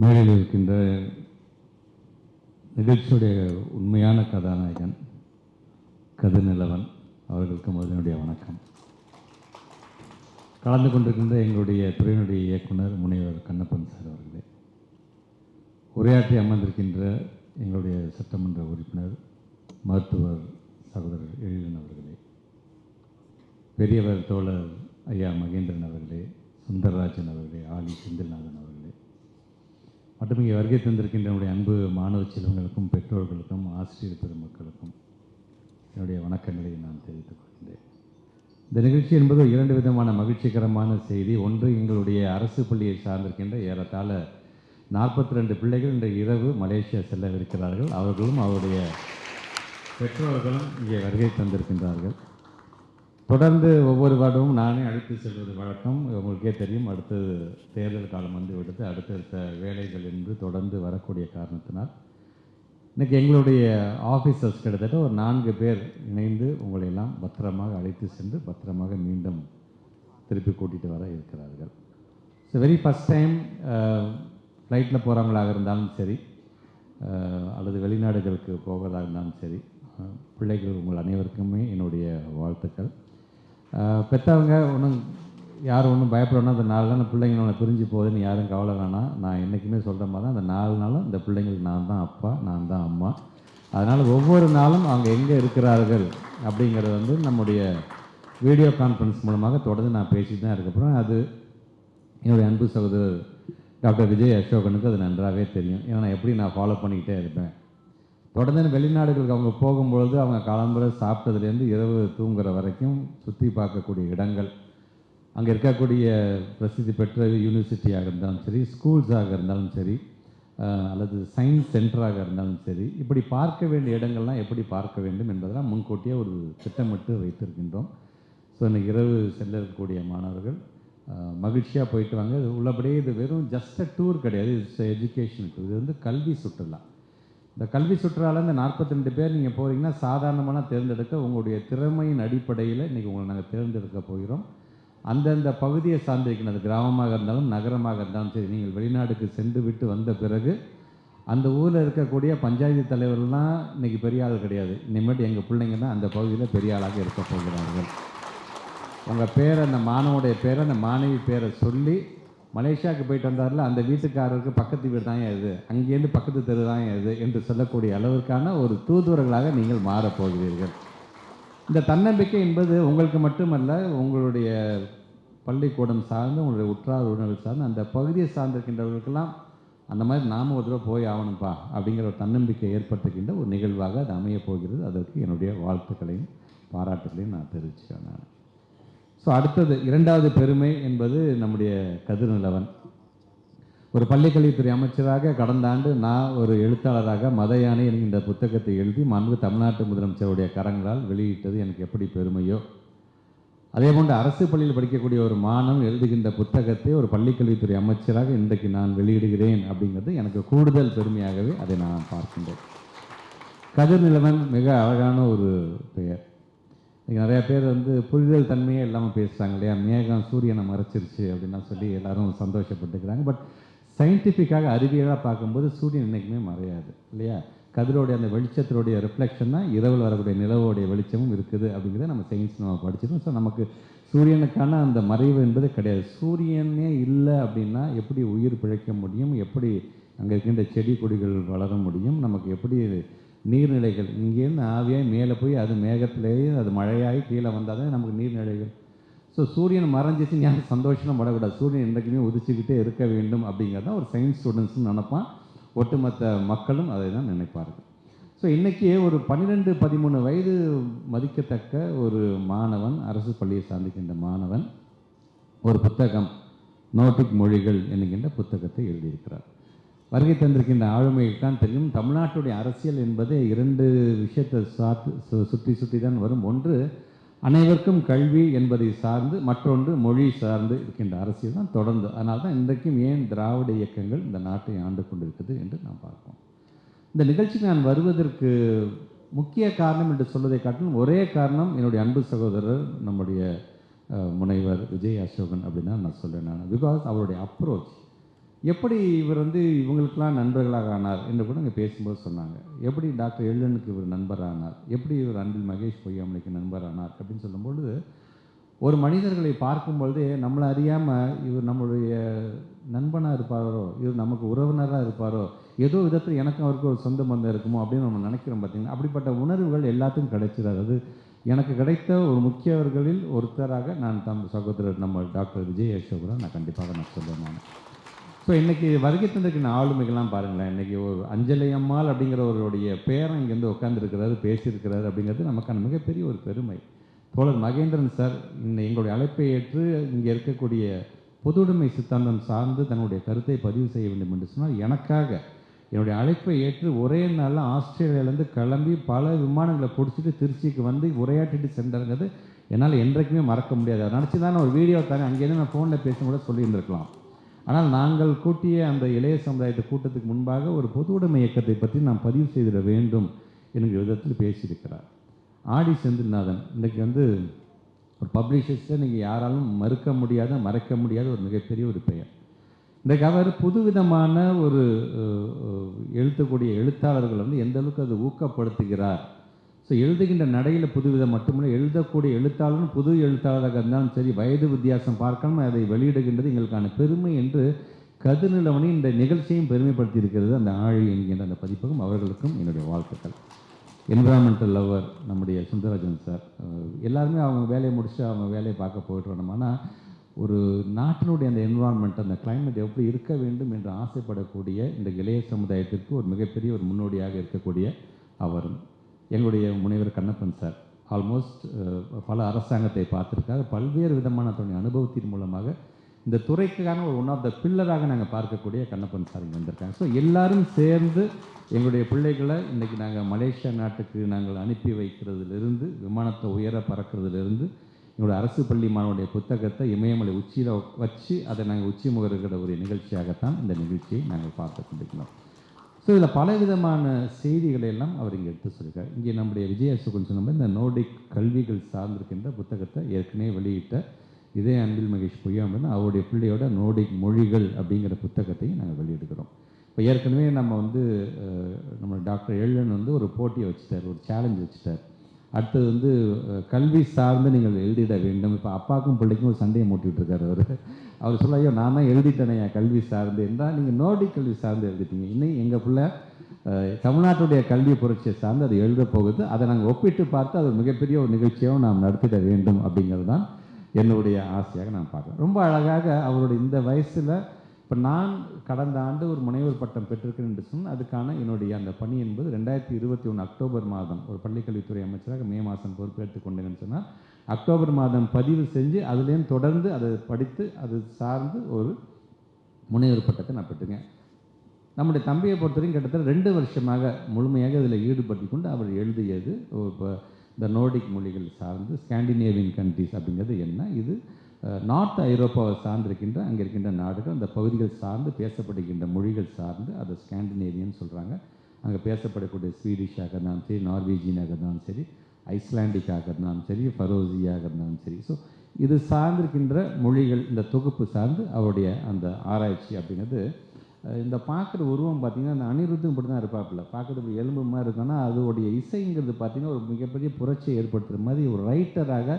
மேடையில் இருக்கின்ற நிகழ்ச்சியுடைய உண்மையான கதாநாயகன் கதிர்நிலவன் அவர்களுக்கு முதலினுடைய வணக்கம். கலந்து கொண்டிருக்கின்ற எங்களுடைய துறையினுடைய இயக்குனர் முனைவர் கண்ணப்பன் சார் அவர்களே உரையாற்றி அமர்ந்திருக்கின்ற எங்களுடைய சட்டமன்ற உறுப்பினர் மருத்துவர் சகோதரர் எழிலன் அவர்களே பெரியவர் தோழர் ஐயா மகேந்திரன் அவர்களே சுந்தரராஜன் அவர்களே ஆலி செந்தில்நாதன் அவர்களே மற்றும் இங்கே வருகை தந்திருக்கின்ற என்னுடைய அன்பு மாணவ செல்வங்களுக்கும் பெற்றோர்களுக்கும் ஆசிரியர் பெருமக்களுக்கும் என்னுடைய வணக்கங்களை நான் தெரிவித்துக் கொள்கின்றேன். இந்த நிகழ்ச்சி என்பது இரண்டு விதமான மகிழ்ச்சிகரமான செய்தி. ஒன்று எங்களுடைய அரசு பள்ளியை சார்ந்திருக்கின்ற ஏறத்தாழ நாற்பத்தி ரெண்டு பிள்ளைகள் இன்று இரவு மலேசியா செல்லவிருக்கிறார்கள். அவர்களும் அவருடைய பெற்றோர்களும் இங்கே வருகை தந்திருக்கின்றார்கள். தொடர்ந்து ஒவ்வொரு வருடமும் நானே அழைத்து செல்வது வழக்கம். உங்களுக்கே தெரியும் அடுத்தது தேர்தல் காலம் வந்து விடுத்து அடுத்தடுத்த வேலைகள் என்று தொடர்ந்து வரக்கூடிய காரணத்தினால். இன்றைக்கி எங்களுடைய ஆஃபீஸர்ஸ் கிட்டத்தட்ட ஒரு நான்கு பேர் இணைந்து உங்களையெல்லாம் பத்திரமாக அழைத்து சென்று பத்திரமாக மீண்டும் திருப்பி கூட்டிகிட்டு வர இருக்கிறார்கள். ஸோ வெரி ஃபஸ்ட் டைம் ஃப்ளைட்டில் போகிறவங்களாக இருந்தாலும் சரி uh, அல்லது வெளிநாடுகளுக்கு போவதாக இருந்தாலும் சரி uh, பிள்ளைகள் உங்கள் அனைவருக்குமே என்னுடைய வாழ்த்துக்கள். பெற்றவங்க ஒன்றும் யாரும் ஒன்றும் பயப்படணும் அந்த நாலு நாள் பிள்ளைங்க நம்மளை பிரிஞ்சு போகுதுன்னு யாரும் கவலை வேணாம். நான் என்றைக்குமே சொல்கிற மாதிரி தான். அந்த நாலு நாளும் இந்த பிள்ளைங்களுக்கு நான் தான் அப்பா நான் தான் அம்மா. அதனால் ஒவ்வொரு நாளும் அவங்க எங்கே இருக்கிறார்கள் அப்படிங்கிறது வந்து நம்முடைய வீடியோ கான்ஃபரன்ஸ் மூலமாக தொடர்ந்து நான் பேசிட்டு தான் இருக்கப்புறம் அது என்னுடைய அன்பு சகோதரர் டாக்டர் விஜய் அசோகனுக்கு அது நன்றாகவே தெரியும். ஏன்னா நான் எப்படி நான் ஃபாலோ பண்ணிக்கிட்டே இருப்பேன். தொடர்ந்து வெளிநாடுகளுக்கு அவங்க போகும்பொழுது அவங்க காலம்புற சாப்பிட்டதுலேருந்து இரவு தூங்குற வரைக்கும் சுற்றி பார்க்கக்கூடிய இடங்கள். அங்கே இருக்கக்கூடிய பிரசித்தி பெற்ற யூனிவர்சிட்டியாக இருந்தாலும் சரி ஸ்கூல்ஸாக இருந்தாலும் சரி அல்லது சயின்ஸ் சென்டராக இருந்தாலும் சரி இப்படி பார்க்க வேண்டிய இடங்கள்லாம் எப்படி பார்க்க வேண்டும் என்பதெல்லாம் முன்கூட்டியே ஒரு திட்டமிட்டு வைத்திருக்கின்றோம். ஸோ இன்னைக்கு இரவு செல்ல இருக்கக்கூடிய மாணவர்கள் மகிழ்ச்சியாக போயிட்டு வாங்க. உள்ளபடியே இது வெறும் ஜஸ்ட் அ டூர் கிடையாது இட்ஸ் எஜுகேஷன் டூர் இது வந்து கல்வி சுற்றுலா. இந்த கல்வி சுற்றுலாவில் இந்த 42 பேர் நீங்கள் போகிறீங்கன்னா சாதாரணமான தேர்ந்தெடுக்க உங்களுடைய திறமையின் அடிப்படையில் இன்றைக்கி உங்களை நாங்கள் தேர்ந்தெடுக்க போகிறோம். அந்தந்த பகுதியை சார்ந்திருக்கிறது கிராமமாக இருந்தாலும் நகரமாக இருந்தாலும் சரி நீங்கள் வெளிநாடுக்கு சென்று விட்டு வந்த பிறகு அந்த ஊரில் இருக்கக்கூடிய பஞ்சாயத்து தலைவர்கள்லாம் இன்றைக்கி பெரிய ஆள் கிடையாது. இனிமேட்டு எங்கள் பிள்ளைங்க தான் அந்த பகுதியில் பெரிய ஆளாக இருக்க போகிறார்கள். உங்கள் பேரை அந்த மாணவனுடைய பேரை அந்த மாணவி பேரை சொல்லி மலேசியாவுக்கு போயிட்டு வந்தார்ல அந்த வீட்டுக்காரருக்கு பக்கத்து வீடு தான் எது அங்கேருந்து பக்கத்து தெரு தான் எது என்று சொல்லக்கூடிய அளவிற்கான ஒரு தூதுவர்களாக நீங்கள் மாறப் போகிறீர்கள். இந்த தன்னம்பிக்கை என்பது உங்களுக்கு மட்டுமல்ல உங்களுடைய பள்ளிக்கூடம் சார்ந்து உங்களுடைய உற்றார் உறவினர்கள் சார்ந்து அந்த பகுதியை சார்ந்திருக்கின்றவர்களுக்கெல்லாம் அந்த மாதிரி நாம ஒரு தடவை போய் ஆகணும்ப்பா அப்படிங்கிற ஒரு தன்னம்பிக்கை ஏற்படுத்துகின்ற ஒரு நிகழ்வாக அது அமையப் போகிறது. அதற்கு என்னுடைய வாழ்த்துக்களையும் பாராட்டுகளையும் நான் தெரிவிச்சுக்கிறேன். நான் ஸோ அடுத்தது இரண்டாவது பெருமை என்பது நம்முடைய கதிர்நிலவன் ஒரு பள்ளிக்கல்வித்துறை அமைச்சராக கடந்த ஆண்டு நான் ஒரு எழுத்தாளராக மத யானை என்கின்ற புத்தகத்தை எழுதி மாண்பு தமிழ்நாட்டு முதலமைச்சருடைய கரங்களால் வெளியிட்டது எனக்கு எப்படி பெருமையோ. அதே போன்று அரசு பள்ளியில் படிக்கக்கூடிய ஒரு மாணவன் எழுதுகின்ற புத்தகத்தை ஒரு பள்ளிக்கல்வித்துறை அமைச்சராக இன்றைக்கு நான் வெளியிடுகிறேன் அப்படிங்கிறது எனக்கு கூடுதல் பெருமையாகவே அதை நான் பார்க்கின்றேன். கதிர் நிலவன் மிக அழகான ஒரு பெயர். நிறையா பேர் வந்து புரிதல் தன்மையே இல்லாமல் பேசுகிறாங்க இல்லையா? மேகம் சூரியனை மறைச்சிருச்சு அப்படின்லாம் சொல்லி எல்லாரும் சந்தோஷப்பட்டுக்கிறாங்க. பட் சயின்டிஃபிக்காக அறிவியலாக பார்க்கும்போது சூரியன் என்றைக்குமே மறையாது இல்லையா? கதிரோடைய அந்த வெளிச்சத்தினுடைய ரிஃப்ளெக்ஷன் தான் இரவில் வரக்கூடிய நிலவோடைய வெளிச்சமும் இருக்குது அப்படிங்கிறத நம்ம சயின்ஸ் நம்ம படிச்சிருக்கோம். ஸோ நமக்கு சூரியனுக்கான அந்த மறைவு என்பது கிடையாது. சூரியனே இல்லை அப்படின்னா எப்படி உயிர் பிழைக்க முடியும்? எப்படி அங்கே இருக்கின்ற செடி கொடிகள் வளர முடியும்? நமக்கு எப்படி நீர்நிலைகள். இங்கேருந்து ஆவியாகி மேலே போய் அது மேகத்திலேயே அது மழையாகி கீழே வந்தால் தான் நமக்கு நீர்நிலைகள். ஸோ சூரியன் மறைஞ்சிச்சு யாரும் சந்தோஷம் படக்கூடாது. சூரியன் என்றைக்குமே உதிச்சுக்கிட்டே இருக்க வேண்டும் அப்படிங்கிறத ஒரு சயின்ஸ் ஸ்டூடெண்ட்ஸ்னு நினைப்பான். ஒட்டுமொத்த மக்களும் அதை தான் நினைப்பார்கள். ஸோ இன்றைக்கி ஒரு பன்னிரெண்டு பதிமூணு வயது மதிக்கத்தக்க ஒரு மாணவன் அரசு பள்ளியை சார்ந்திருக்கின்ற மாணவன் ஒரு புத்தகம் நோட்டிக் மொழிகள் என்கின்ற புத்தகத்தை எழுதியிருக்கிறார். வருகை தந்திருக்கின்ற ஆளுமைக்கு தான் தெரியும். தமிழ்நாட்டுடைய அரசியல் என்பது இரண்டு விஷயத்தை சாத்து சு- சுற்றி சுற்றி தான் வரும். ஒன்று அனைவருக்கும் கல்வி என்பதை சார்ந்து மற்றொன்று மொழி சார்ந்து இருக்கின்ற அரசியல் தான் தொடர்ந்து. அதனால் தான் இன்றைக்கும் ஏன் திராவிட இயக்கங்கள் இந்த நாட்டை ஆண்டு கொண்டிருக்குது என்று நாம் பார்ப்போம். இந்த நிகழ்ச்சிக்கு நான் வருவதற்கு முக்கிய காரணம் என்று சொல்வதை காட்டிலும் ஒரே காரணம் என்னுடைய அன்பு சகோதரர் நம்முடைய முனைவர் விஜய் அசோகன் அப்படின்னு நான் சொல்கிறேன் நான். பிகாஸ் அவருடைய அப்ரோச் எப்படி இவர் வந்து இவங்களுக்கெல்லாம் நண்பர்களாக ஆனார் என்று கூட இங்கே பேசும்போது சொன்னாங்க. எப்படி டாக்டர் எல்லனுக்கு இவர் நண்பர் ஆனார் எப்படி இவர் அன்பில் மகேஷ் பொய்யாமலைக்கு நண்பரானார்? அப்படின்னு சொல்லும்பொழுது ஒரு மனிதர்களை பார்க்கும்பொழுதே நம்மளை அறியாமல் இவர் நம்மளுடைய நண்பனாக இருப்பாரோ இவர் நமக்கு உறவினராக இருப்பாரோ ஏதோ விதத்தில் எனக்கும் அவருக்கு ஒரு சொந்த பந்தம் இருக்குமோ அப்படின்னு நம்ம நினைக்கிறோம் பார்த்தீங்கன்னா அப்படிப்பட்ட உணர்வுகள் எல்லாத்துக்கும் கிடைச்சிடாது அது எனக்கு கிடைத்த ஒரு முக்கியவர்களில் ஒருத்தராக நான் தம் சகோதரர் நம்ம டாக்டர் விஜய் யசோகரா நான் கண்டிப்பாக நான் சொல்லுவேன் ஸோ இன்றைக்கி வருகை தந்திருக்கிற ஆளுமைகள்லாம் பாருங்களேன் இன்றைக்கி ஒரு அஞ்சலி அம்மாள் அப்படிங்கிறவருடைய பேரன் இங்கேருந்து உட்காந்துருக்கிறாரு பேசியிருக்கிறாரு அப்படிங்கிறது நமக்கான மிகப்பெரிய ஒரு பெருமை. தோழர் மகேந்திரன் சார் இன்னை எங்களுடைய அழைப்பை ஏற்று இங்கே இருக்கக்கூடிய பொதுவுடைமை சித்தாந்தம் சார்ந்து தன்னுடைய கருத்தை பதிவு செய்ய வேண்டும் என்று சொன்னால் எனக்காக என்னுடைய அழைப்பை ஏற்று ஒரே நாளில் ஆஸ்திரேலியாவிலேருந்து கிளம்பி பல விமானங்களை பிடிச்சிட்டு திருச்சிக்கு வந்து உரையாற்றிட்டு சென்றாங்கிறது என்னால் என்றைக்குமே மறக்க முடியாது. அதை நினச்சி தான் நான் ஒரு வீடியோ தானே அங்கேருந்து நான் ஃபோனில் பேசும் கூட சொல்லியிருந்திருக்கலாம். ஆனால் நாங்கள் கூட்டிய அந்த இளைய சமுதாயத்தை கூட்டத்துக்கு முன்பாக ஒரு பொதுவுடைமை இயக்கத்தை பற்றி நாம் பதிவு செய்திட வேண்டும் என்கிற விதத்தில் பேசியிருக்கிறார். ஆடி செந்தில்நாதன் இன்றைக்கி வந்து ஒரு பப்ளிஷர்ஸை நீங்கள் யாராலும் மறுக்க முடியாத மறைக்க முடியாத ஒரு மிகப்பெரிய ஒரு பெயர். இன்றைக்கு அவர் புதுவிதமான ஒரு எழுத்தக்கூடிய எழுத்தாளர்கள் வந்து எந்த அளவுக்கு ஊக்கப்படுத்துகிறார் ஸோ எழுதுகின்ற நடையில் புதுவிதம் மட்டுமில்லை. எழுதக்கூடிய எழுத்தாளரும் புது எழுத்தாளராக இருந்தாலும் சரி வயது வித்தியாசம் பார்க்காம அதை வெளியிடுகின்றது எங்களுக்கான பெருமை என்று கதிர்நிலவனி இந்த நிகழ்ச்சியும் பெருமைப்படுத்தி இருக்கிறது அந்த ஆழி என்கின்ற அந்த பதிப்பகம் அவர்களுக்கும் என்னுடைய வாழ்த்துக்கள். என்விரான்மெண்டல் லவர் நம்முடைய சுந்தரராஜன் சார். எல்லாருமே அவங்க வேலையை முடிச்சு அவங்க வேலையை பார்க்க போயிட்டு ஆனால் ஒரு நாட்டினுடைய அந்த என்விரான்மெண்ட் அந்த கிளைமேட் எப்படி இருக்க வேண்டும் என்று ஆசைப்படக்கூடிய இந்த இளைய சமுதாயத்திற்கு ஒரு மிகப்பெரிய ஒரு முன்னோடியாக இருக்கக்கூடிய அவரும் எங்களுடைய முனைவர் கண்ணப்பன் சார் ஆல்மோஸ்ட் uh, பல அரசாங்கத்தை பார்த்துருக்காங்க பல்வேறு விதமான தன்னுடைய அனுபவத்தின் மூலமாக இந்த துறைக்கான ஒரு ஒன் ஆஃப் த பில்லராக நாங்கள் பார்க்கக்கூடிய கண்ணப்பன் சார் இங்கே வந்திருக்காங்க. ஸோ எல்லாரும் சேர்ந்து எங்களுடைய பிள்ளைகளை இன்றைக்கி நாங்கள் மலேசியா நாட்டுக்கு நாங்கள் அனுப்பி வைக்கிறதுலேருந்து விமானத்தை உயர பறக்கிறதுலேருந்து எங்களுடைய அரசு பள்ளி மாணவனுடைய புத்தகத்தை இமயமலை உச்சியில் வச்சு அதை நாங்கள் உச்சி முகருகிற ஒரு நிகழ்ச்சியாகத்தான் இந்த நிகழ்ச்சியை நாங்கள் பார்த்து கொண்டிருக்கிறோம். ஸோ இதில் பலவிதமான செய்திகளை எல்லாம் அவர் இங்கே எடுத்து சொல்லியிருக்கார். இங்கே நம்முடைய விஜய சுகன் சொன்ன இந்த நோடிக் கல்விகள் சார்ந்திருக்கின்ற புத்தகத்தை ஏற்கனவே வெளியிட்ட இதே அன்பில் மகேஷ் பொய்யாமன் அவருடைய பிள்ளையோட நோடிக் மொழிகள் அப்படிங்கிற புத்தகத்தையும் நாங்கள் வெளியிடுகிறோம். இப்போ ஏற்கனவே நம்ம வந்து நம்ம டாக்டர் எழிலன் வந்து ஒரு போட்டியை வச்சுட்டார் ஒரு சேலஞ்ச் வச்சுட்டார். அடுத்தது வந்து கல்வி சார்ந்து நீங்கள் எழுதிட வேண்டும். இப்போ அப்பாவுக்கும் பிள்ளைக்கும் ஒரு சண்டையை மூட்டிகிட்டு இருக்கார் அவர். அவர் சொல்ல ஐயோ நான் தான் எழுதிட்டேனே என் கல்வி சார்ந்து. என்றால் நீங்கள் நோடி கல்வி சார்ந்து எழுதிட்டீங்க. இன்னும் எங்கள் பிள்ளை தமிழ்நாட்டுடைய கல்வி புரட்சியை சார்ந்து அது எழுத போகுது. அதை நாங்கள் ஒப்பிட்டு பார்த்து அது மிகப்பெரிய ஒரு நிகழ்ச்சியாகவும் நாம் நடத்திட வேண்டும் அப்படிங்கிறது தான் என்னுடைய ஆசையாக நான் பார்க்குறேன். ரொம்ப அழகாக அவருடைய இந்த வயசில் இப்போ நான் கடந்த ஆண்டு ஒரு முனைவர் பட்டம் பெற்றிருக்கிறேன் என்று சொன்னால் அதுக்கான என்னுடைய அந்த பணி என்பது ரெண்டாயிரத்தி இருபத்தி ஒன்று அக்டோபர் மாதம் ஒரு பள்ளிக்கல்வித்துறை அமைச்சராக மே மாதம் பொறுப்பேற்றுக் கொண்டேன்னு சொன்னால் அக்டோபர் மாதம் பதிவு செஞ்சு அதுலேயும் தொடர்ந்து அதை படித்து அது சார்ந்து ஒரு முனைவர் பட்டத்தை நான் பெற்றுங்க நம்முடைய தம்பியை பொறுத்தவரைக்கும் கிட்டத்தட்ட ரெண்டு வருஷமாக முழுமையாக இதில் ஈடுபட்டு கொண்டு அவர் எழுதியது இப்போ இந்த நோர்டிக் மொழிகள் சார்ந்து ஸ்காண்டினேவியன் கண்ட்ரிஸ் அப்படிங்கிறது என்ன இது நார்த் ஐரோப்பாவை சார்ந்திருக்கின்ற அங்கே இருக்கின்ற நாடுகள் அந்த பகுதிகள் சார்ந்து பேசப்படுகின்ற மொழிகள் சார்ந்து அதை ஸ்காண்டினேவியன் சொல்கிறாங்க அங்கே பேசப்படக்கூடிய ஸ்வீடிஷாக இருந்தாலும் சரி நார்வேஜியனாக இருந்தாலும் சரி ஐஸ்லாண்டிக்காக இருந்தாலும் சரி ஃபரோசியாக இருந்தாலும் சரி. ஸோ இது சார்ந்திருக்கின்ற மொழிகள் இந்த தொகுப்பு சார்ந்து அவருடைய அந்த ஆராய்ச்சி அப்படிங்கிறது இந்த பார்க்குற உருவம் பார்த்தீங்கன்னா அந்த அனிருத்தும் இப்படி தான் இருப்பாப்புல. பார்க்குறது எலும்பு மாதிரி இருக்கோன்னா அதோடைய இசைங்கிறது பார்த்தீங்கன்னா ஒரு மிகப்பெரிய புரட்சியை ஏற்படுத்துகிற மாதிரி ஒரு ரைட்டராக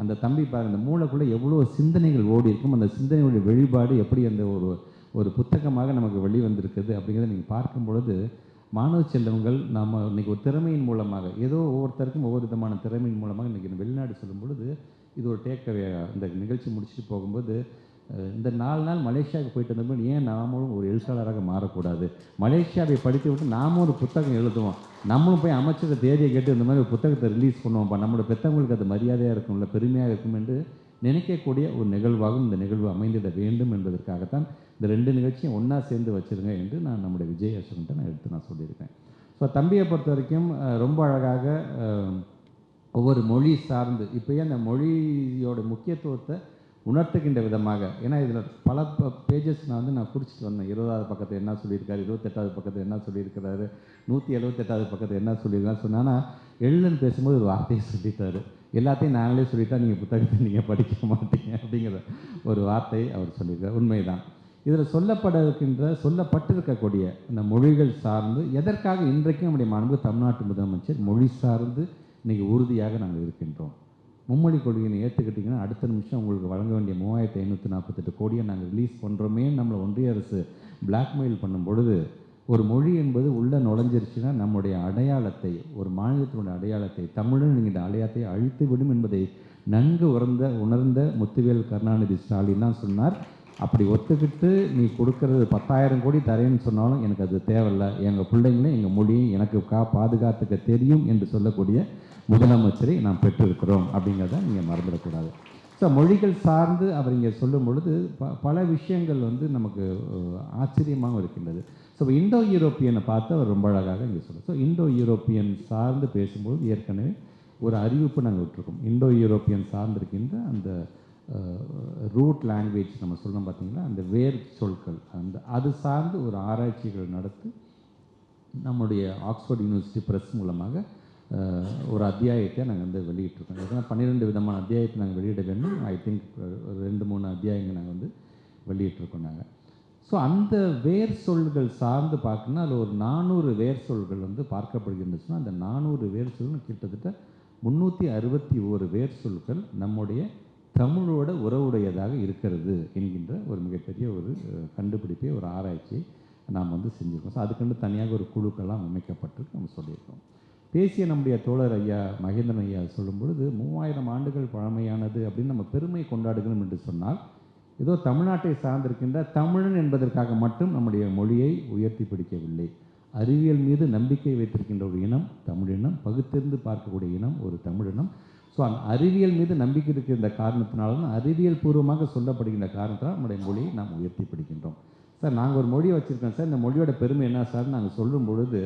அந்த தம்பி பாருங்க அந்த மூளைக்குள்ளே எவ்வளோ சிந்தனைகள் ஓடி இருக்கும் அந்த சிந்தனையுடைய வெளிப்பாடு எப்படி அந்த ஒரு ஒரு புத்தகமாக நமக்கு வெளிவந்திருக்குது அப்படிங்கிறத நீங்கள் பார்க்கும் பொழுது மாணவ செல்வங்கள் நம்ம இன்றைக்கி ஒரு திறமையின் மூலமாக ஏதோ ஒவ்வொருத்தருக்கும் ஒவ்வொரு விதமான திறமையின் மூலமாக இன்றைக்கி வெளிநாடு சொல்லும் பொழுது இது ஒரு டேக்கவே இந்த நிகழ்ச்சி முடிச்சுட்டு போகும்போது இந்த நாலு நாள் மலேசியாவுக்கு போயிட்டு வந்தபோது ஏன் நாமளும் ஒரு எழுத்தாளராக மாறக்கூடாது? மலேசியாவை படித்து விட்டு நாமும் ஒரு புத்தகம் எழுதுவோம். நம்மளும் போய் அமைச்சர் தேதியை கேட்டு இந்த மாதிரி ஒரு புத்தகத்தை ரிலீஸ் பண்ணுவோம்ப்பா. நம்மளோட பெற்றவங்களுக்கு அது மரியாதையாக இருக்கும்ல பெருமையாக இருக்கும் என்று நினைக்கக்கூடிய ஒரு நிகழ்வாகவும் இந்த நிகழ்வு அமைந்திட வேண்டும் என்பதற்காகத்தான் இந்த ரெண்டு நிகழ்ச்சியும் ஒன்றா சேர்ந்து வச்சிருங்க என்று நான் நம்முடைய விஜய் அசோகன்ட்ட நான் எடுத்து நான் சொல்லியிருக்கேன். ஸோ தம்பியை பொறுத்த வரைக்கும் ரொம்ப அழகாக ஒவ்வொரு மொழி சார்ந்து இப்போயே அந்த மொழியோட முக்கியத்துவத்தை உணர்த்துகின்ற விதமாக ஏன்னா இதில் பல பேஜஸ் நான் வந்து நான் குறிச்சிட்டு வந்தேன். இருபதாவது பக்கத்தில் என்ன சொல்லியிருக்காரு இருபத்தெட்டாவது பக்கத்தில் என்ன சொல்லியிருக்கிறாரு நூற்றி எழுபத்தெட்டாவது பக்கத்தில் என்ன சொல்லியிருக்காரு சொன்னால் எழுதுன்னு பேசும்போது ஒரு வார்த்தையை சொல்லிட்டாரு. எல்லாத்தையும் நாங்களே சொல்லிட்டா நீங்கள் புத்தகத்தை நீங்கள் படிக்க மாட்டீங்க அப்படிங்கிற ஒரு வார்த்தை அவர் சொல்லியிருக்கார். உண்மைதான். இதில் சொல்லப்பட இருக்கின்ற சொல்லப்பட்டிருக்கக்கூடிய அந்த மொழிகள் சார்ந்து எதற்காக இன்றைக்கும் நம்முடைய மாண்பு தமிழ்நாட்டு முதலமைச்சர் மொழி சார்ந்து இன்றைக்கி உறுதியாக நாங்கள் இருக்கின்றோம்? மும்மொழி கொள்கையை ஏற்றுக்கிட்டிங்கன்னா அடுத்த நிமிஷம் உங்களுக்கு வழங்க வேண்டிய மூவாயிரத்தி ஐநூற்றி நாற்பத்தெட்டு கோடியை நாங்கள் ரிலீஸ் பண்ணுறோமே நம்மளை ஒன்றிய அரசு பிளாக்மெயில் பண்ணும் பொழுது ஒரு மொழி என்பது உள்ளே நுழைஞ்சிருச்சுன்னா நம்முடைய அடையாளத்தை ஒரு மாநிலத்தினுடைய அடையாளத்தை தமிழன் என்கிற அடையாளத்தை அழித்து விடும் என்பதை நன்கு உணர்ந்த உணர்ந்த முத்துவேல் கருணாநிதி ஸ்டாலின் தான் சொன்னார். அப்படி ஒத்துக்கிட்டு நீ கொடுக்கறது பத்தாயிரம் கோடி தரேன்னு சொன்னாலும் எனக்கு அது தேவையில்ல. எங்கள் பிள்ளைங்களும் எங்கள் மொழியும் எனக்கு கா பாதுகாத்துக்க தெரியும் என்று சொல்லக்கூடிய முதலமைச்சரை நாம் பெற்றிருக்கிறோம் அப்படிங்கிறத நீங்கள் மறந்துடக்கூடாது. ஸோ மொழிகள் சார்ந்து அவர் இங்கே சொல்லும் பொழுது ப பல விஷயங்கள் வந்து நமக்கு ஆச்சரியமாகவும் இருக்கின்றது. ஸோ இந்தோ யூரோப்பியனை பார்த்து அவர் ரொம்ப அழகாக இங்கே சொல்லுவார் ஸோ இந்தோ யூரோப்பியன் சார்ந்து பேசும்போது ஏற்கனவே ஒரு அறிவிப்பு நாங்கள் விட்டுருக்கோம். இந்தோ யூரோப்பியன் சார்ந்திருக்கின்ற அந்த ரூட் லாங்குவேஜ் நம்ம சொல்லணும் பார்த்திங்கன்னா அந்த வேர் சொற்கள் அந்த அது சார்ந்து ஒரு ஆராய்ச்சிகள் நடத்தி நம்முடைய ஆக்ஸ்ஃபோர்ட் யூனிவர்சிட்டி ப்ரெஸ் மூலமாக ஒரு அத்தியாயத்தை நாங்கள் வந்து வெளியிட்டிருக்கோம். ஏன்னா பன்னிரெண்டு விதமான அத்தியாயத்தை நாங்கள் வெளியிட வேண்டும். ஐ திங்க் ஒரு ரெண்டு மூணு அத்தியாயங்கள் நாங்கள் வந்து வெளியிட்டிருக்கோம் நாங்கள் ஸோ அந்த வேர் சொல்கள் சார்ந்து பார்க்கணும்னா அதில் ஒரு நானூறு வேர் சொல்கள் வந்து பார்க்கப்படுகின்றச்சுன்னா அந்த நானூறு வேர் சொல்கள் கிட்டத்தட்ட முந்நூற்றி அறுபத்தி ஓரு வேர் சொல்கள் நம்முடைய தமிழோட உறவுடையதாக இருக்கிறது என்கின்ற ஒரு மிகப்பெரிய ஒரு கண்டுபிடிப்பை ஒரு ஆராய்ச்சியை நாம் வந்து செஞ்சுருக்கோம். ஸோ அதுக்கென்று தனியாக ஒரு குழுக்கெல்லாம் அமைக்கப்பட்டு நம்ம சொல்லியிருக்கோம். பேசிய நம்முடைய தோழர் ஐயா மகேந்திரன் ஐயா சொல்லும் பொழுது மூவாயிரம் ஆண்டுகள் பழமையானது அப்படின்னு நம்ம பெருமை கொண்டாடுகிறோம் என்று சொன்னால் ஏதோ தமிழ்நாட்டை சார்ந்திருக்கின்ற தமிழன் என்பதற்காக மட்டும் நம்முடைய மொழியை உயர்த்தி பிடிக்கவில்லை. அறிவியல் மீது நம்பிக்கை வைத்திருக்கின்ற ஒரு இனம் தமிழினம் பகுத்திருந்து பார்க்கக்கூடிய இனம் ஒரு தமிழினம். ஸோ அந்த அறிவியல் மீது நம்பிக்கை இருக்கின்ற காரணத்தினால தான் அறிவியல் பூர்வமாக சொல்லப்படுகின்ற காரணத்தினால் நம்முடைய மொழியை நாம் உயர்த்தி பிடிக்கின்றோம். சார் நாங்கள் ஒரு மொழியை வச்சுருக்கோம் சார். இந்த மொழியோட பெருமை என்ன சார்? நாங்கள் சொல்லும் பொழுது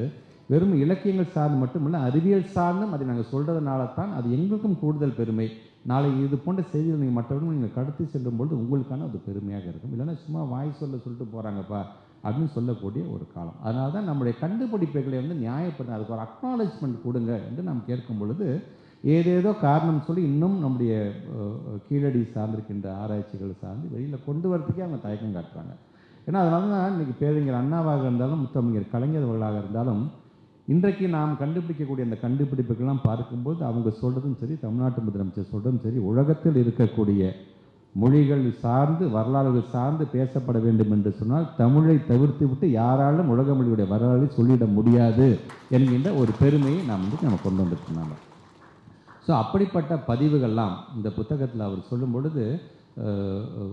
வெறும் இலக்கியங்கள் சார்ந்து மட்டுமல்ல அறிவியல் சார்ந்தும் அதை நாங்கள் சொல்கிறதுனால தான் அது எங்களுக்கும் கூடுதல் பெருமை. நாளை இது போன்ற செய்திகள் நீங்கள் மற்றவர்களும் நீங்கள் கடத்தி செல்லும் பொழுது உங்களுக்கான அது பெருமையாக இருக்கும். இல்லைன்னா சும்மா வாய் சொல்ல சொல்லிட்டு போகிறாங்கப்பா அப்படின்னு சொல்லக்கூடிய ஒரு காலம். அதனால தான் நம்முடைய கண்டுபிடிப்புகளை வந்து நியாயப்படுத்த அதுக்கு ஒரு அக்னாலஜ்மெண்ட் கொடுங்க என்று நாம் கேட்கும் பொழுது ஏதேதோ காரணம் சொல்லி இன்னும் நம்முடைய கீழடி சார்ந்திருக்கின்ற ஆராய்ச்சிகள் சார்ந்து வெளியில் கொண்டு வரதுக்கே அவங்க தயக்கம் காட்டுறாங்க. ஏன்னா அதனால தான் இன்றைக்கி பேரறிஞர் அண்ணாவாக இருந்தாலும் முத்தமிழர் கலைஞர் அவர்களாக இருந்தாலும் இன்றைக்கு நாம் கண்டுபிடிக்கக்கூடிய அந்த கண்டுபிடிப்புகள்லாம் பார்க்கும்போது அவங்க சொல்கிறதும் சரி தமிழ்நாட்டு முதலமைச்சர் சொல்கிறதும் சரி உலகத்தில் இருக்கக்கூடிய மொழிகள் சார்ந்து வரலாறுகள் சார்ந்து பேசப்பட வேண்டும் என்று சொன்னால் தமிழை தவிர்த்து விட்டு யாராலும் உலக மொழியுடைய வரலாறு சொல்லிட முடியாது என்கின்ற ஒரு பெருமையை நாம் வந்து நம்ம கொண்டு வந்துருக்கோம் ஸோ அப்படிப்பட்ட பதிவுகள்லாம் இந்த புத்தகத்தில் அவர் சொல்லும் பொழுது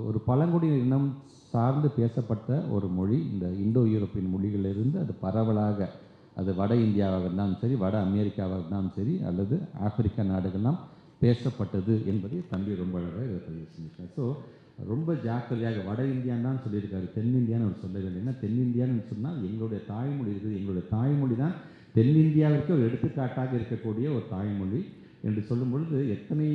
ஒரு பழங்குடி இனம் சார்ந்து பேசப்பட்ட ஒரு மொழி இந்த இந்தோ யூரோப்பியன் மொழிகளிலிருந்து அது பரவலாக அது வட இந்தியாவாக இருந்தாலும் சரி வட அமெரிக்காவாக இருந்தாலும் சரி அல்லது ஆப்பிரிக்கா நாடுகள்லாம் பேசப்பட்டது என்பதை தம்பி ரொம்ப அழகாக இதை பதிவு செஞ்சிருக்காரு. ஸோ ரொம்ப ஜாக்கிரதையாக வட இந்தியான்னு தான் சொல்லியிருக்காரு. தென்னிந்தியான்னு அவர் சொல்லவில்லை ஏன்னா தென்னிந்தியான்னு சொன்னால் எங்களுடைய தாய்மொழி இருக்குது. எங்களுடைய தாய்மொழி தான் தென்னிந்தியாவிற்கு ஒரு எடுத்துக்காட்டாக இருக்கக்கூடிய ஒரு தாய்மொழி. என்று சொல்லும் பொழுது எத்தனை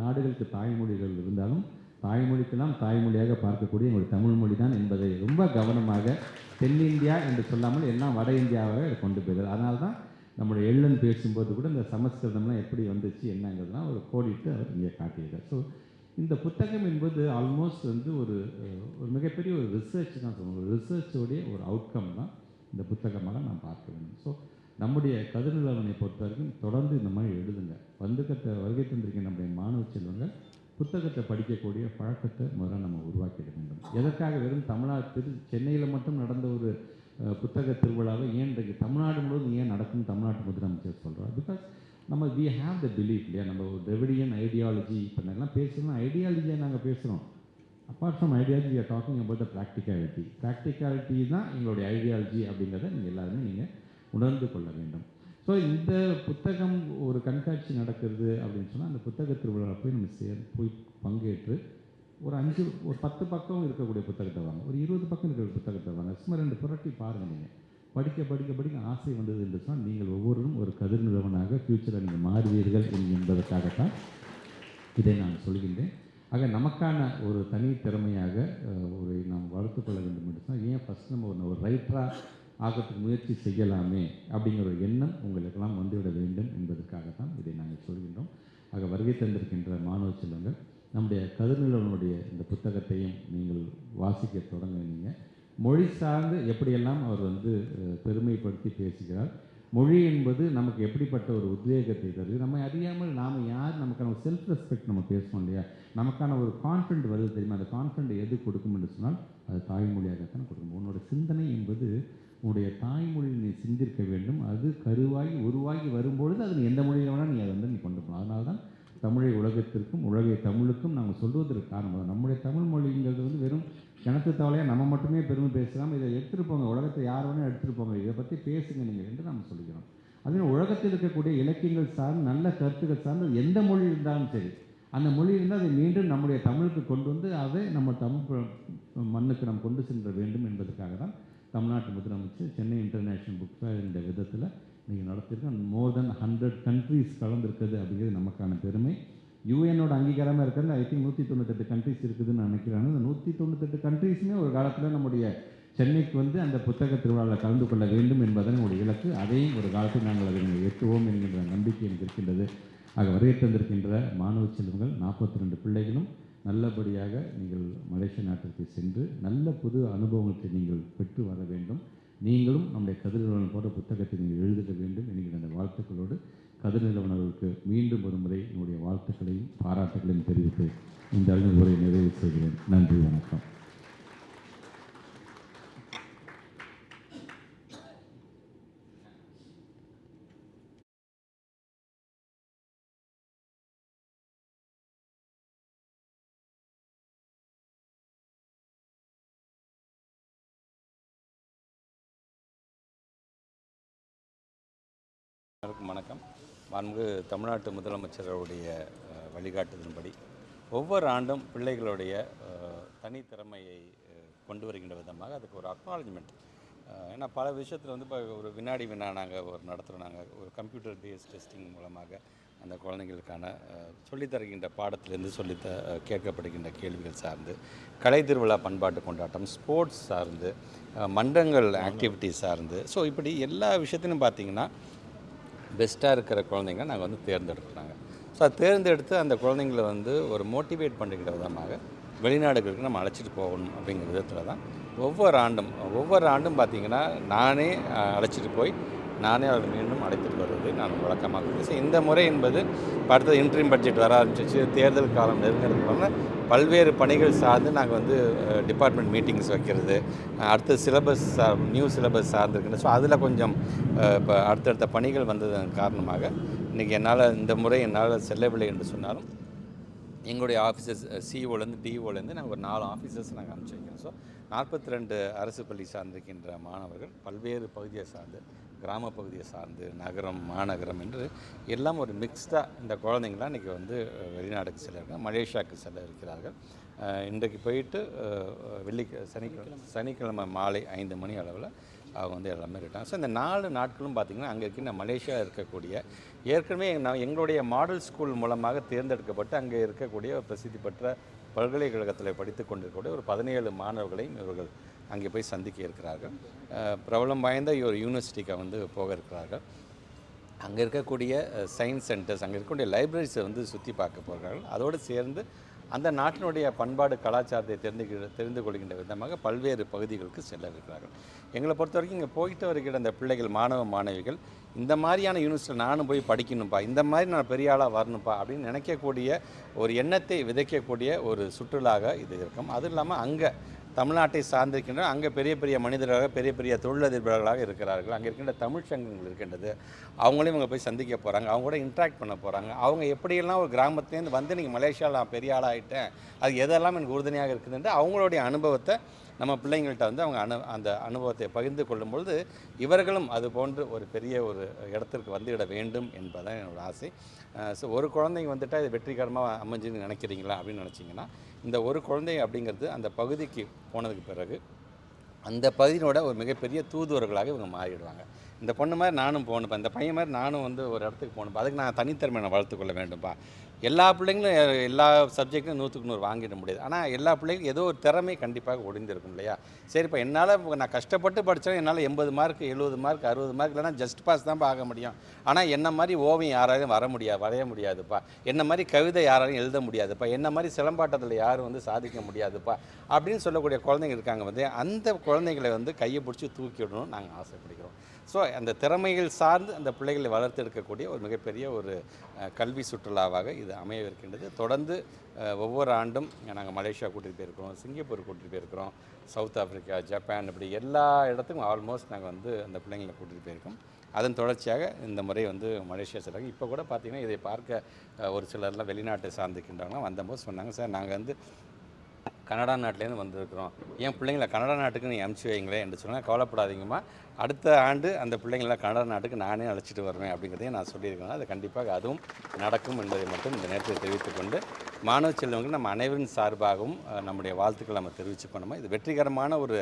நாடுகளுக்கு தாய்மொழிகள் இருந்தாலும் தாய்மொழிக்கெல்லாம் தாய்மொழியாக பார்க்கக்கூடிய ஒரு தமிழ் மொழி தான் என்பதை ரொம்ப கவனமாக தென்னிந்தியா என்று சொல்லாமல் எல்லாம் வட இந்தியாவாக கொண்டு போயிருது அதனால தான் நம்முடைய எள்ளன் பேசும்போது கூட இந்த சமஸ்கிருதம்லாம் எப்படி வந்துச்சு என்னங்கிறதுலாம் ஒரு கோடிட்டு அவர் இங்கே காட்டியிருக்கார். ஸோ இந்த புத்தகம் என்பது ஆல்மோஸ்ட் வந்து ஒரு ஒரு மிகப்பெரிய ஒரு ரிசர்ச் தான் சொல்லணும் ரிசர்ச்சோடைய ஒரு அவுட்கம் தான் இந்த புத்தகமாக நான் பார்க்க வேண்டும். ஸோ நம்முடைய கதிர்நிலவனை பொறுத்த வரைக்கும் தொடர்ந்து இந்த மாதிரி எழுதுங்க. வந்துக்கத்தை வருகை தந்திருக்க நம்முடைய மாணவ செல்வங்கள் புத்தகத்தை படிக்கக்கூடிய பழக்கத்தை முதல்ல நம்ம உருவாக்கிட வேண்டும். எதற்காக? வெறும் தமிழ்நாட்டில் சென்னையில் மட்டும் நடந்த ஒரு புத்தக திருவிழாவை ஏன் இன்றைக்கு தமிழ்நாடு முழுவதும் ஏன் நடக்கும் தமிழ்நாட்டு முதலமைச்சர் சொல்கிறார் பிகாஸ் நம்ம வி ஹாவ் த பிலீஃப் இல்லையா? நம்ம ஒரு திரவிடியன் ஐடியாலஜி இப்போ எல்லாம் பேசுகிறோம் ஐடியாலஜியாக நாங்கள் பேசுகிறோம் apart from ideology are talking about the practicality practicality தான் எங்களுடைய ஐடியாலஜி அப்படிங்கிறத நீங்கள் எல்லாருமே நீங்கள் உணர்ந்து கொள்ள வேண்டும். ஸோ இந்த புத்தகம் ஒரு கண்காட்சி நடக்கிறது அப்படின்னு சொன்னால் அந்த புத்தக திருவிழா போய் நம்ம சேர் போய் பங்கேற்று ஒரு அஞ்சு ஒரு பத்து பக்கம் இருக்கக்கூடிய புத்தகத்தை வாங்க ஒரு இருபது பக்கம் இருக்கிற புத்தகத்தை வாங்க சும்மா ரெண்டு புரட்டி பாருங்கள் நீங்கள் படிக்க படிக்க படிக்க ஆசை வந்தது என்று சொன்னால் நீங்கள் ஒவ்வொருவரும் ஒரு கதிர் நிறுவனாக ஃப்யூச்சரில் நீங்கள் மாறுவீர்கள் என்பதற்காகத்தான் இதை நான் சொல்கின்றேன். ஆக நமக்கான ஒரு தனி திறமையாக ஒரு நாம் வளர்த்து கொள்ள வேண்டும் என்று சொன்னால் ஏன் ஃபஸ்ட் நம்ம ஒரு ரைட்டராக ஆகிறதுக்கு முயற்சி செய்யலாமே அப்படிங்கிற ஒரு எண்ணம் உங்களுக்கெல்லாம் வந்துவிட வேண்டும் என்பதற்காகத்தான் இதை நாங்கள் சொல்கின்றோம். ஆக வருகை தந்திருக்கின்ற மாணவ செல்வங்கள் நம்முடைய கதிர்நிலவனுடைய இந்த புத்தகத்தையும் நீங்கள் வாசிக்க தொடங்குனீங்க. மொழி சார்ந்து எப்படியெல்லாம் அவர் வந்து பெருமைப்படுத்தி பேசுகிறார் மொழி என்பது நமக்கு எப்படிப்பட்ட ஒரு உத்வேகத்தை தருது நம்ம அறியாமல் நாம் யார் நமக்கான ஒரு செல்ஃப் ரெஸ்பெக்ட் நம்ம பேசுவோம் இல்லையா? நமக்கான ஒரு கான்ஃபிடென்ட் வருது தெரியுமா? அந்த கான்ஃபிடென்ட் எது கொடுக்கும் என்று சொன்னால் அது தாய்மொழியாகத்தான் கொடுக்கும். உன்னோட சிந்தனை என்பது உன்னுடைய தாய்மொழியில் நீ சிந்திருக்க வேண்டும். அது கருவாகி உருவாகி வரும்பொழுது அது எந்த மொழியில் வேணால் நீ அதை வந்து நீ கொண்டு போகலாம். அதனால தான் தமிழை உலகத்திற்கும் உலகை தமிழுக்கும் நாங்கள் சொல்வதற்கு காரணம் நம்முடைய தமிழ் மொழிங்கிறது வந்து வெறும் கிணத்து தவளையாக நம்ம மட்டுமே பெருமை பேசலாம் இதை எடுத்துகிட்டு போங்க. உலகத்தை யார் வேணால் எடுத்துகிட்டு போங்க. இதை பற்றி பேசுங்க நீங்கள் என்று நம்ம சொல்லிக்கிறோம். அதே உலகத்தில் இருக்கக்கூடிய இலக்கியங்கள் சார்ந்து நல்ல கருத்துக்கள் சார்ந்து எந்த மொழி இருந்தாலும் சரி அந்த மொழி இருந்தால் அதை மீண்டும் நம்முடைய தமிழுக்கு கொண்டு வந்து அதை நம்ம தமிழ் மண்ணுக்கு நாம் கொண்டு சென்ற வேண்டும் என்பதற்காக தான் தமிழ்நாட்டு முதலமைச்சர் சென்னை இன்டர்நேஷ்னல் புக் ஃபேர் என்ற விதத்தில் நீங்கள் நடத்திருக்கோம் மோர் தென் ஹண்ட்ரட் கண்ட்ரீஸ் கலந்துருக்குது அப்படிங்கிறது நமக்கான பெருமை. யூஎனோட அங்கீகாரமாக இருக்கிறது ஐ திங்க் நூற்றி தொண்ணூத்தெட்டு கண்ட்ரிஸ் இருக்குதுன்னு நினைக்கிறாங்க அந்த நூற்றி தொண்ணூத்தெட்டு கண்ட்ரீஸுமே ஒரு காலத்தில் நம்முடைய சென்னைக்கு வந்து அந்த புத்தக திருவிழாவில் கலந்து கொள்ள வேண்டும் என்பதன் ஒரு இலக்கு. அதையும் ஒரு காலத்தில் நாங்கள் அதை எட்டுவோம் என்கின்ற நம்பிக்கை எனக்கு இருக்கின்றது. ஆக வருகை தந்திருக்கின்ற மாணவ செல்வங்கள் நாற்பத்தி ரெண்டு பிள்ளைகளும் நல்லபடியாக நீங்கள் மலேசிய நாட்டிற்கு சென்று நல்ல புது அனுபவத்தை நீங்கள் பெற்று வர வேண்டும். நீங்களும் நம்முடைய கதிர் நிறுவனம் போன்ற புத்தகத்தை நீங்கள் எழுத வேண்டும் என்கிற அந்த வாழ்த்துக்களோடு கதிர் நிறுவனர்களுக்கு மீண்டும் ஒரு முறை என்னுடைய வாழ்த்துக்களையும் பாராட்டுகளையும் தெரிவித்து இந்த அளவில் உரை நிறைவு செய்கிறேன். நன்றி வணக்கம். அனைவருக்கும் வணக்கம். மாண்பு தமிழ்நாட்டு முதலமைச்சருடைய அஹ், வழிகாட்டுதலின்படி ஒவ்வொரு ஆண்டும் பிள்ளைகளுடைய தனித்திறமையை கொண்டு வருகின்ற விதமாக அதுக்கு ஒரு அக்னாலஜ்மெண்ட் ஏன்னா பல விஷயத்தில் வந்து இப்போ ஒரு வினாடி வினா நாங்கள் ஒரு நடத்துகிறோம் நாங்கள் ஒரு கம்ப்யூட்டர் பேஸ்ட் டெஸ்டிங் மூலமாக அந்த குழந்தைங்களுக்கான சொல்லித்தருகின்ற பாடத்திலேருந்து சொல்லித்த கேட்கப்படுகின்ற கேள்விகள் சார்ந்து கலை திருவிழா பண்பாட்டு கொண்டாட்டம் ஸ்போர்ட்ஸ் சார்ந்து மன்றங்கள் ஆக்டிவிட்டி சார்ந்து ஸோ இப்படி எல்லா விஷயத்திலும் பார்த்திங்கன்னா பெஸ்ட்டாக இருக்கிற குழந்தைங்க நாங்கள் வந்து தேர்ந்தெடுக்கிறாங்க. ஸோ அது தேர்ந்தெடுத்து அந்த குழந்தைங்கள வந்து ஒரு மோட்டிவேட் பண்ணுற விதமாக வெளிநாடுகளுக்கு நம்ம அழைச்சிட்டு போகணும் அப்படிங்கிற விதத்தில் தான் ஒவ்வொரு ஆண்டும் ஒவ்வொரு ஆண்டும் பார்த்திங்கன்னா நானே அழைச்சிட்டு போய் நானே அவர்கள் மீண்டும் அழைத்துட்டு வருவதை நான் வழக்கமாக கொண்டு- ஸோ இந்த முறை என்பது அடுத்த அடுத்தது இன்ட்ரீம் பட்ஜெட் வர ஆரம்பிச்சிச்சு தேர்தல் காலம் நெருங்கிறதுனால பல்வேறு பணிகள் சார்ந்து நாங்கள் வந்து டிபார்ட்மெண்ட் மீட்டிங்ஸ் வைக்கிறது அடுத்த சிலபஸ் நியூ சிலபஸ் சார்ந்துருக்குன்னு ஸோ அதில் கொஞ்சம் இப்போ அடுத்தடுத்த பணிகள் வந்ததன் காரணமாக இன்றைக்கி என்னால் இந்த முறை என்னால் செல்லவில்லை என்று சொன்னாலும் எங்களுடைய ஆஃபீஸர்ஸ் சிஓலேருந்து டிஓலேருந்து நாங்கள் ஒரு நாலு ஆஃபீஸர்ஸ் நாங்கள் அனுப்பிச்சி வைக்கிறோம். ஸோ நாற்பத்தி ரெண்டு அரசு பள்ளி சார்ந்திருக்கின்ற மாணவர்கள் பல்வேறு பகுதியை சார்ந்து கிராமப்பகுதியை சார்ந்து நகரம் மாநகரம் என்று எல்லாம் ஒரு மிக்ஸ்டாக இந்த குழந்தைங்களாம் இன்றைக்கி வந்து வெளிநாடுக்கு செல்ல மலேசியாவுக்கு செல்ல இருக்கிறார்கள். இன்றைக்கு போயிட்டு அஹ், வெள்ளி சனிக்கிழமை சனிக்கிழமை மாலை ஐந்து மணி அளவில் அவங்க வந்து எல்லாமே இருக்காங்க ஸோ இந்த நாலு நாட்களும் பார்த்திங்கன்னா அங்கே இருக்கின்ற மலேசியா இருக்கக்கூடிய ஏற்கனவே நான் எங்களுடைய மாடல் ஸ்கூல் மூலமாக தேர்ந்தெடுக்கப்பட்டு அங்கே இருக்கக்கூடிய ஒரு பிரசித்தி பெற்ற பல்கலைக்கழகத்தில் படித்து கொண்டிருக்கக்கூடிய ஒரு பதினேழு மாணவர்களையும் இவர்கள் அங்கே போய் சந்திக்க இருக்கிறார்கள். பிரபலம் வாய்ந்த ஒரு யூனிவர்சிட்டிக்கு வந்து போக இருக்கிறார்கள். அங்கே இருக்கக்கூடிய சயின்ஸ் சென்டர்ஸ் அங்கே இருக்கக்கூடிய லைப்ரரிஸை வந்து சுற்றி பார்க்க போகிறார்கள். அதோடு சேர்ந்து அந்த நாட்டினுடைய பண்பாடு கலாச்சாரத்தை தெரிந்து தெரிந்து கொள்கின்ற விதமாக பல்வேறு பகுதிகளுக்கு செல்ல இருக்கிறார்கள். எங்களை பொறுத்த வரைக்கும் இங்கே போயிட்டு வருகிற அந்த பிள்ளைகள் மாணவ மாணவிகள் இந்த மாதிரியான யூனிவர்சிட்டியில் நானும் போய் படிக்கணும்ப்பா இந்த மாதிரி நான் பெரிய ஆளாக வரணும்ப்பா அப்படின்னு நினைக்கக்கூடிய ஒரு எண்ணத்தை விதைக்கக்கூடிய ஒரு சுற்றுலாக இது இருக்கும். அதுவும் இல்லாமல் அங்கே தமிழ்நாட்டை சார்ந்திருக்கின்ற அங்கே பெரிய பெரிய மனிதர்களாக பெரிய பெரிய தொழிலதிபர்களாக இருக்கிறார்கள். அங்கே இருக்கின்ற தமிழ் சங்கங்கள் இருக்கின்றது. அவங்களையும் இவங்க போய் சந்திக்க போகிறாங்க அவங்க கூட இன்ட்ராக்ட் பண்ண போகிறாங்க அவங்க எப்படியெல்லாம் ஒரு கிராமத்துலேருந்து வந்து நீங்கள் மலேசியாவில் நான் பெரிய ஆளாகிட்டேன் அது எதெல்லாம் எனக்கு உறுதுணையாக இருக்குதுன்ட்டு அவங்களுடைய அனுபவத்தை நம்ம பிள்ளைங்கள்ட்ட வந்து அவங்க அனு அந்த அனுபவத்தை பகிர்ந்து கொள்ளும் பொழுது இவர்களும் அது போன்று ஒரு பெரிய ஒரு இடத்திற்கு வந்துவிட வேண்டும் என்பதுதான் என்னோட ஆசை. ஸோ ஒரு குழந்தைங்க வந்துட்டால் இது வெற்றிகரமாக அமைஞ்சுன்னு நினைக்கிறீங்களா அப்படின்னு நினச்சிங்கன்னா இந்த ஒரு குழந்தை அப்படிங்கிறது அந்த பகுதிக்கு போனதுக்கு பிறகு அந்த பகுதியினோட ஒரு மிகப்பெரிய தூதுவர்களாக இவங்க மாறிடுவாங்க. இந்த பொண்ணு மாதிரி நானும் போகணுப்பா இந்த பையன் மாதிரி நானும் வந்து ஒரு இடத்துக்கு போகணுப்பா அதுக்கு நான் தனித்திறமை நான் வளர்த்துக்கொள்ள வேண்டும்ப்பா. எல்லா பிள்ளைங்களும் எல்லா சப்ஜெக்ட்லையும் நூற்றுக்கு நூறு வாங்கிட முடியாது. ஆனால் எல்லா பிள்ளைங்களும் ஏதோ ஒரு திறமை கண்டிப்பாக ஒடிந்திருக்கும் இல்லையா? சரிப்பா என்னால் நான் கஷ்டப்பட்டு படித்தேன் என்னால் எண்பது மார்க் எழுபது மார்க் அறுபது மார்க் இல்லைனா ஜஸ்ட் பாஸ் தான் ஆக முடியும். ஆனால் என்ன மாதிரி ஓவியம் யாராலையும் வர முடியாது வரைய முடியாதுப்பா. என்ன மாதிரி கவிதை யாராலையும் எழுத முடியாதுப்பா. என்ன மாதிரி சிலம்பாட்டத்தில் யாரும் வந்து சாதிக்க முடியாதுப்பா. அப்படின்னு சொல்லக்கூடிய குழந்தைங்க இருக்காங்க வந்து அந்த குழந்தைங்களை வந்து கையை பிடிச்சி தூக்கி விடணும்னு நாங்கள் ஆசைப்படுகிறோம். ஸோ அந்த திறமைகள் சார்ந்து அந்த பிள்ளைகளை வளர்த்தெடுக்கக்கூடிய ஒரு மிகப்பெரிய ஒரு கல்வி சுற்றுலாவாக இது அமையவிருக்கின்றது. தொடர்ந்து ஒவ்வொரு ஆண்டும் நாங்கள் மலேசியா கூட்டிகிட்டு போயிருக்கிறோம் சிங்கப்பூர் கூட்டிகிட்டு போயிருக்கிறோம் சவுத் ஆஃப்ரிக்கா ஜப்பான் இப்படி எல்லா இடத்துக்கும் ஆல்மோஸ்ட் நாங்கள் வந்து அந்த பிள்ளைங்களை கூட்டிகிட்டு போயிருக்கோம். அதன் தொடர்ச்சியாக இந்த முறை வந்து மலேசியா செல்றாங்க. இப்போ கூட பார்த்தீங்கன்னா இதை பார்க்க ஒரு சிலர்லாம் வெளிநாட்டை சார்ந்துக்கின்றாங்கன்னா வந்தபோது சொன்னாங்க சார் நாங்கள் வந்து கனடா நாட்டிலேருந்து வந்திருக்கிறோம். என் பிள்ளைங்களை கனடா நாட்டுக்கு நீ அனுப்பிச்சி வைங்களேன் என்று சொன்னால் கவலைப்படாதீங்கம்மா. அடுத்த ஆண்டு அந்த பிள்ளைங்களை கனடா நாட்டுக்கு நானே அழைச்சிட்டு வருவேன் அப்படிங்கிறதையும் நான் சொல்லியிருக்கேன். அது கண்டிப்பாக அதுவும் நடக்கும் என்பதை மட்டும் இந்த நேரத்தில் தெரிவித்துக்கொண்டு மாணவ செல்வங்கள் நம்ம அனைவரின் சார்பாகவும் நம்முடைய வாழ்த்துக்களை நம்ம தெரிவிச்சுக்கணுமா? இது வெற்றிகரமான ஒரு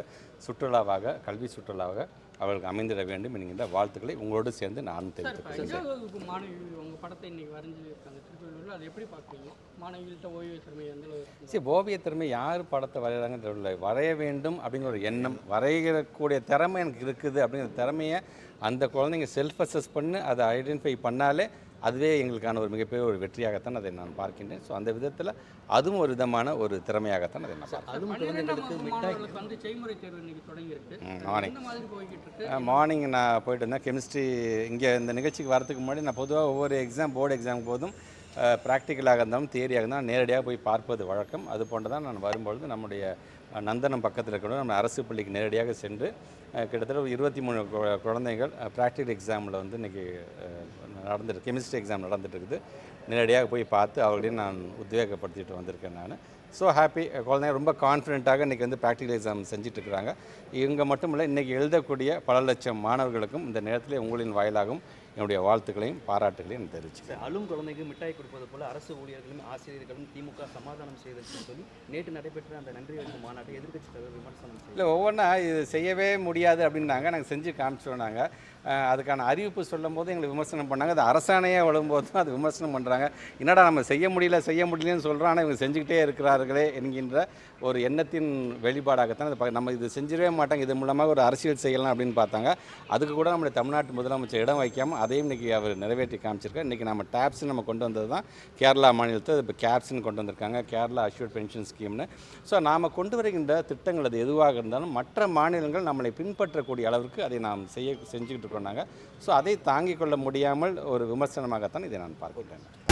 சுற்றுலாவாக கல்வி சுற்றுலாவாக அவர்களுக்கு அமைந்திட வேண்டும் என்கின்ற வாழ்த்துக்களை உங்களோடு சேர்ந்து நானும் சார் இப்போ தெரிவித்துக் கொள்கிறேன். அஞ்சாவது வகுப்பு மாணவிகள் உங்கள் படத்தை இன்னைக்கு வரைஞ்சி இருக்காங்க. திருக்கோவிலூரில் அதை எப்படி பார்க்குறீங்க? மாணவிகள்கிட்ட ஓய்வு திறமை எந்த? சரி ஓவிய திறமை யார் படத்தை வரைகிறாங்கன்னு தெரியல. வரைய வேண்டும் அப்படிங்கிற ஒரு எண்ணம் வரைகிறக்கூடிய திறமை எனக்கு இருக்குது அப்படிங்கிற திறமையை அந்த குழந்தைங்க செல்ஃப் அசஸ் பண்ணி அதை ஐடென்டிஃபை பண்ணாலே அதுவே எங்களுக்கான ஒரு மிகப்பெரிய ஒரு வெற்றியாகத்தான் அதை நான் பார்க்கின்றேன். ஸோ அந்த விதத்தில் அதுவும் ஒரு விதமான ஒரு திறமையாகத்தான் அதை நான் பார்க்கிறேன். மார்னிங் எந்த மாதிரி போய்கிட்டு இருக்கு மார்னிங் நான் போயிட்டு இருந்தேன் கெமிஸ்ட்ரி இங்கே இந்த நிகழ்ச்சிக்கு வரதுக்கு முன்னாடி நான் பொதுவாக ஒவ்வொரு எக்ஸாம் போர்டு எக்ஸாம் போதும் ப்ராக்டிக்கலாக இருந்தாலும் தியரியாக இருந்தாலும் நேரடியாக போய் பார்ப்பது வழக்கம். அது போன்று தான் நான் வரும்பொழுது நம்முடைய நந்தனம் பக்கத்தில் இருக்கிற நம்ம அரசு பள்ளிக்கு நேரடியாக சென்று கிட்டத்தட்ட ஒரு இருபத்தி மூணு கு- குழந்தைகள் ப்ராக்டிக்கல் எக்ஸாமில் வந்து இன்றைக்கி நடந்துட்டு கெமிஸ்ட்ரி எக்ஸாம் நடந்துட்டுருக்குது நேரடியாக போய் பார்த்து அவர்களையும் நான் உத்வேகப்படுத்திட்டு வந்திருக்கேன் நான். ஸோ ஹாப்பி குழந்தைங்க ரொம்ப கான்ஃபிடென்ட்டாக இன்றைக்கி வந்து ப்ராக்டிக்கல் எக்ஸாம் செஞ்சுட்டு இருக்கிறாங்க. இவங்க மட்டும் இல்லை இன்றைக்கி எழுதக்கூடிய பல லட்சம் மாணவர்களுக்கும் இந்த நேரத்தில் உங்களின் வாயிலாகவும் என்னுடைய வாழ்த்துக்களையும் பாராட்டுகளையும் தெரிவிச்சுக்கிறேன். அழும் குழந்தைக்கு மிட்டாய் கொடுப்பது போல அரசு ஊழியர்களும் ஆசிரியர்களும் திமுக சமாதானம் செய்ததுன்னு சொல்லி நேற்று நடைபெற்ற அந்த நன்றி அறிவிப்பு மாநாட்டை எதிர்க்கட்சி தலைவர் விமர்சனம் இல்லை ஒவ்வொன்றா இது செய்யவே முடியாது அப்படின்னாங்க. நாங்கள் செஞ்சு காமிச்சோம் நாங்கள் அதுக்கான அறிவிப்பு சொல்லும் போது எங்களை விமர்சனம் பண்ணாங்க. அது அரசாணையாக வழும்போது தான் அது விமர்சனம் பண்ணுறாங்க என்னடா நம்ம செய்ய முடியல செய்ய முடியலன்னு சொல்கிறோம் ஆனால் இவங்க செஞ்சுக்கிட்டே இருக்கிறார்களே என்கின்ற ஒரு எண்ணத்தின் வெளிப்பாடாகத்தான் இது நம்ம இது செஞ்சிடவே மாட்டாங்க. இது மூலமாக ஒரு அரசியல் செய்யலாம் அப்படின்னு பார்த்தாங்க. அதுக்கு கூட நம்முடைய தமிழ்நாட்டு முதலமைச்சர் இடம் வைக்காமல் அதையும் இன்றைக்கி அவர் நிறைவேற்றி காமிச்சிருக்கார். இன்றைக்கி நம்ம டேப்ஸ் நம்ம கொண்டு வந்தது தான் கேரளா மாநிலத்தை இப்போ கேப்ஸ்னு கொண்டு வந்திருக்காங்க. கேரளா அஷ்யூர்ட் பென்ஷன் ஸ்கீம்னு ஸோ நாம் கொண்டு வருகின்ற திட்டங்கள் அது எதுவாக இருந்தாலும் மற்ற மாநிலங்கள் நம்மளை பின்பற்றக்கூடிய அளவிற்கு அதை நாம் செய்ய செஞ்சுக்கிட்டு பண்ணாங்க ஸோ அதை தாங்கிக் கொள்ள முடியாமல் ஒரு விமர்சனமாகத்தான் இதை நான் பார்க்கிறேன்